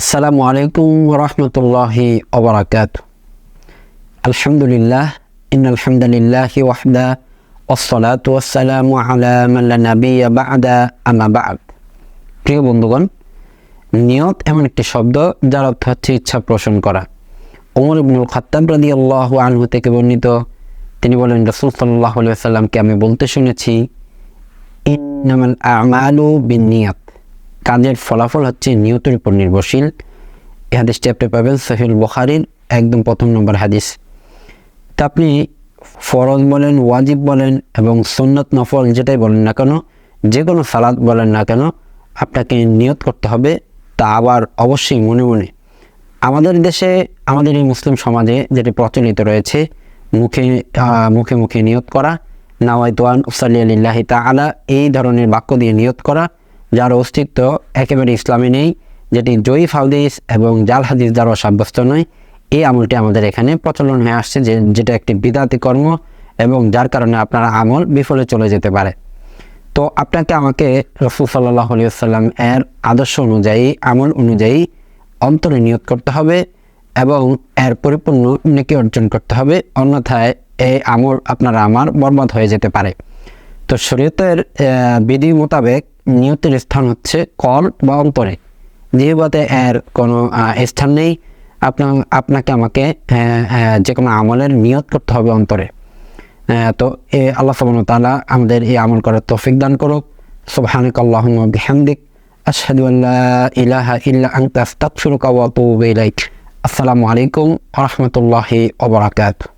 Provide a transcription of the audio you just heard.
আসসালামু আলাইকুম রহমতুল্লাহি অবরাকাত আলহামদুলিল্লাহ ইন আলহামদুলিল্লাহ ওয়াহদা ওসলাত ওয়াসালামু আলা নবী প্রিয় বন্ধুগণ, নিয়ত এমন একটি শব্দ যার অর্থ হচ্ছে ইচ্ছা পোষণ করা। ওমর ইবনুল খাত্তাব রাদি আল্লাহ আনহু থেকে বর্ণিত, তিনি বলেন, রসুল সাল্লাহ আলিয়া সাল্লামকে আমি বলতে শুনেছি, ইন্নামাল আমালু বিন নিয়ত। কাজের ফলাফল হচ্ছে নিয়তের উপর নির্ভরশীল। এই হাদিসটি আপনি পাবেন সহিল বখারির একদম প্রথম নম্বর হাদিস। তা আপনি ফরজ বলেন, ওয়াজিব বলেন এবং সুন্নত নফল যেটাই বলেন না কেন যে কোনো সালাদ বলেন না কেন, আপনাকে নিয়ত করতে হবে তা আবার অবশ্যই মনে মনে। আমাদের দেশে, আমাদের এই মুসলিম সমাজে যেটি প্রচলিত রয়েছে, মুখে মুখে মুখে নিয়ত করা নাওয়াইতোয়ান উসাল্লি আলিল্লাহি তাআলা, এই ধরনের বাক্য দিয়ে নিয়ত করা যার অস্তিত্ব একেবারে ইসলামে নেই, যেটি জয়ীফ হাদিস এবং জাল হাদিস দ্বারা সাব্যস্ত নয়। এই আমলটি আমাদের এখানে প্রচলন হয়ে আসছে যে, যেটা একটি বিদাতি কর্ম এবং যার কারণে আপনার আমল বিফলে চলে যেতে পারে। তো আপনাকে আমাকে রসুল সাল্লাহ আলিয়াল্লাম এর আদর্শ অনুযায়ী, আমল অনুযায়ী অন্তরে নিয়োগ করতে হবে এবং এর পরিপূর্ণ নেকি অর্জন করতে হবে। অন্যথায় এই আমল আপনার আমার বরবাদ হয়ে যেতে পারে। তো শরীয়তের বিধি মোতাবেক নিয়তের স্থান হচ্ছে কল বা অন্তরে। জিহবাতে এর কোনো স্থান নেই, আপনার, আপনাকে আমাকে যে কোনো আমলের নিয়ত করতে হবে অন্তরে। তো এ আল্লাহ সাবান তাআলা আমাদের এই আমল করার তৌফিক দান করুক। সুবহানাক আল্লাহুম্মা বিহামদিক। আশহাদু ইলাহা আসসালামু আলাইকুম ওয়া বারাকাতুহু।